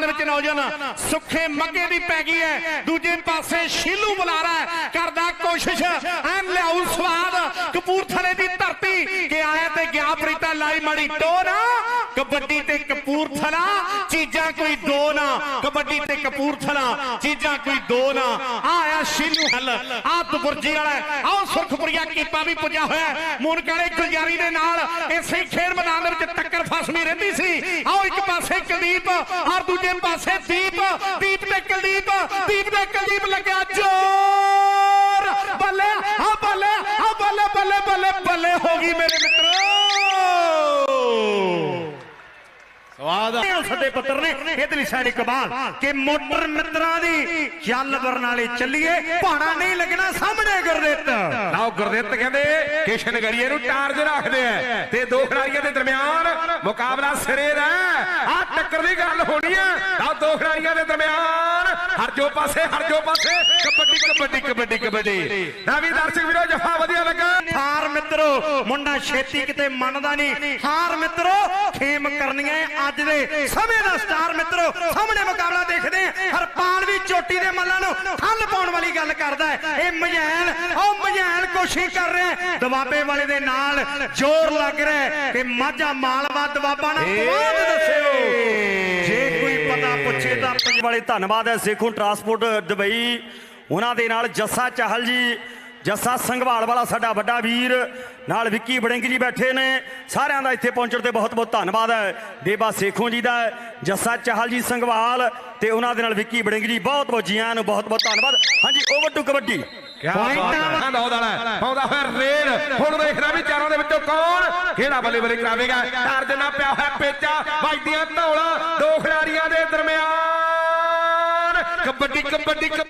ਵਿੱਚ ਨੌਜਵਾਨ ਸੁੱਖੇ ਮੱਗੇ ਦੀ ਪੈ ਗਈ ਹੈ। ਦੂਜੇ ਪਾਸੇ ਸ਼ੀਲੂ ਬੁਲਾਰਾ ਕਰਦਾ ਕੋਸ਼ਿਸ਼ ਐਨ ਲਿਆਉ ਸਵਾਦ। ਕਪੂਰਥਲੇ ਦੀ ਧਰਤੀ ਕਿ ਆਇਆ ਤੇ ਗਿਆ ਪ੍ਰੀਤਾ ਲਾਈ ਮੜੀ ਟੋਨਾ। ਕਬੱਡੀ ਤੇ ਕਪੂਰਥਲਾ, ਚੀਜ਼ਾਂ ਕੋਈ ਦੋ ਨਾ ਕਬੱਡੀ ਤੇ ਕਪੂਰਥਲਾ, ਚੀਜ਼ਾਂ ਕੋਈ ਦੋ ਨਾ ਆ ਆਇਆ ਸ਼ੀਲੂ ਹੱਲ। ਆ ਦੁਰਜੀ ਵਾਲਾ ਆਹ ਸੁਰਖਪੁਰੀਆ ਕੀਪਾ ਵੀ ਪੁੱਜਿਆ ਹੋਇਆ ਹੈ। ਮੂਨਕਾਲੇ ਗੁਲਜਾਰੀ ਦੇ ਨਾਲ। ਇਸੇ ਖੇਡ ਮੈਦਾਨ ਦੇ ਵਿੱਚ ਟੱਕਰ ਫਸਵੀਂ ਰਹਿੰਦੀ ਸੀ। ਆਓ ਪਾਸੇ ਕੁਲਦੀਪ ਔਰ ਦੂਜੇ ਪਾਸੇ ਦੀਪ ਦੀਪ ਤੇ ਕੁਲਦੀਪ ਦੀਪ ਤੇ ਕੁਲਦੀਪ ਲੱਗਿਆ ਜੋਰ ਬੱਲੇ ਆ ਬੱਲੇ ਆ ਬੱਲੇ ਬੱਲੇ ਬੱਲੇ ਬੱਲੇ ਹੋ ਗਈ ਮੇਰੇ ਮਿੱਤਰੋ ਸਵਾਦ ਸੱਦੇ ਪੱਤਰ ਨੇ ਇਧਰਲੀ ਸਾਈਡ ਕਬਾਲ ਕਿ ਮੋਟਰ ਮਿੱਤਰਾਂ ਦੀ ਚੱਲ ਬਰਨਾਲੇ ਚੱਲੀਏ ਪਹਾੜਾ ਨਹੀਂ ਲੱਗਣਾ ਸਾਹਮਣੇ ਗੁਰਦਿੱਤ। ਲਓ ਗੁਰਦਿੱਤ ਕਹਿੰਦੇ, ਕਿਸ਼ਨ ਗੜੀਏ ਨੂੰ ਟਾਰਜ ਰੱਖਦੇ ਆ। ਤੇ ਦੋ ਖਿਡਾਰੀਆਂ ਦੇ ਦਰਮਿਆਨ ਮੁਕਾਬਲਾ ਸਿਰੇ ਦਾ ਆ ਟੱਕਰ ਦੀ ਗੱਲ ਹੋਣੀ ਆ। ਲਓ ਦੋ ਖਿਡਾਰੀਆਂ ਦੇ ਦਰਮਿਆਨ ਹਰਜੋ ਪਾਸੇ ਹਰਜੋ ਪਾਸੇ, ਕਬੱਡੀ ਕਬੱਡੀ ਕਬੱਡੀ ਕਬੱਡੀ। ਨਾ ਵੀ ਦਰਸ਼ਕ ਵੀਰੋ, ਜਫਾ ਵਧੀਆ ਮਿੱਤਰੋ ਮੁੰਡਾ ਛੇਤੀ ਕਿਤੇ ਮੰਨਦਾ ਨਹੀਂ। ਹਾਰ ਮਿੱਤਰੋ ਖੇਮ ਕਰਨੀਆਂ ਅੱਜ ਦੇ ਸਮੇਂ ਦਾ ਸਟਾਰ ਮਿੱਤਰੋ। ਸਾਹਮਣੇ ਮੁਕਾਬਲਾ ਦੇਖਦੇ। ਹਰਪਾਲ ਵੀ ਚੋਟੀ ਦੇ ਮੱਲਾਂ ਨੂੰ ਠੱਲ ਪਾਉਣ ਵਾਲੀ ਗੱਲ ਕਰਦਾ ਹੈ ਇਹ ਮਝੈਲ ਉਹ ਮਝੈਲ ਕੋਸ਼ਿਸ਼ ਕਰ ਰਿਹਾ ਹੈ। ਦਬਾਬੇ ਵਾਲੇ ਦੇ ਨਾਲ ਜ਼ੋਰ ਲੱਗ ਰਿਹਾ ਕਿ ਮਾਝਾ ਮਾਲਵਾ ਦਬਾਬਾ ਨਾ ਬਾਅਦ ਦੱਸਿਓ। ਜੇ ਕੋਈ ਪਤਾ ਪੁੱਛੇ ਤਾਂ ਪੰਜ ਵਾਲੇ ਧੰਨਵਾਦ ਹੈ ਸੇਖੋਂ ਟਰਾਂਸਪੋਰਟ ਦੁਬਈ ਉਹਨਾਂ ਦੇ ਨਾਲ ਜੱਸਾ ਚਾਹਲ ਜੀ। ਜੱਸਾ ਸੰਘਵਾਲ ਵਾਲਾ ਸਾਡਾ ਵੱਡਾ ਵੀਰ ਨਾਲ ਵਿੱਕੀ ਬੜਿੰਗ ਜੀ ਬੈਠੇ ਨੇ। ਸਾਰਿਆਂ ਦਾ ਇੱਥੇ ਪਹੁੰਚਣ ਤੇ ਬਹੁਤ ਬਹੁਤ ਧੰਨਵਾਦ ਹੈ। ਦੇਬਾ ਸੇਖੋਂ ਜੀ ਦਾ ਜੱਸਾ ਚਾਹਲ ਜੀ ਸੰਘਵਾਲ ਤੇ ਉਹਨਾਂ ਦੇ ਨਾਲ ਵਿੱਕੀ ਬੜਿੰਗ ਜੀ ਬਹੁਤ ਬਹੁਤ ਜੀਆਂ ਨੂੰ ਬਹੁਤ ਬਹੁਤ ਧੰਨਵਾਦ। ਹਾਂਜੀ ਓਵਰ ਟੂ ਕਬੱਡੀ। ਕਿਆ ਬਾਤ ਹੈ। ਦੌੜ ਵਾਲਾ ਪਾਉਂਦਾ ਹੋਇਆ ਰੇਡ ਹੁਣ ਦੇਖਣਾ ਵੀ ਚਾਰਾਂ ਦੇ ਵਿੱਚੋਂ ਕੌਣ ਕਿਹੜਾ ਬੱਲੇ ਬੱਲੇ ਕਰਾਵੇਗਾ। ਟਾਰਜ ਨਾ ਪਿਆ ਹੋਇਆ ਪੇਚਾ ਵੱਜਦੀਆਂ ਧੌਲਾ ਦੋ ਖਿਡਾਰੀਆਂ ਦੇ ਦਰਮਿਆਨ। ਕਬੱਡੀ ਕਬੱਡੀ ਕਬੱਡੀ।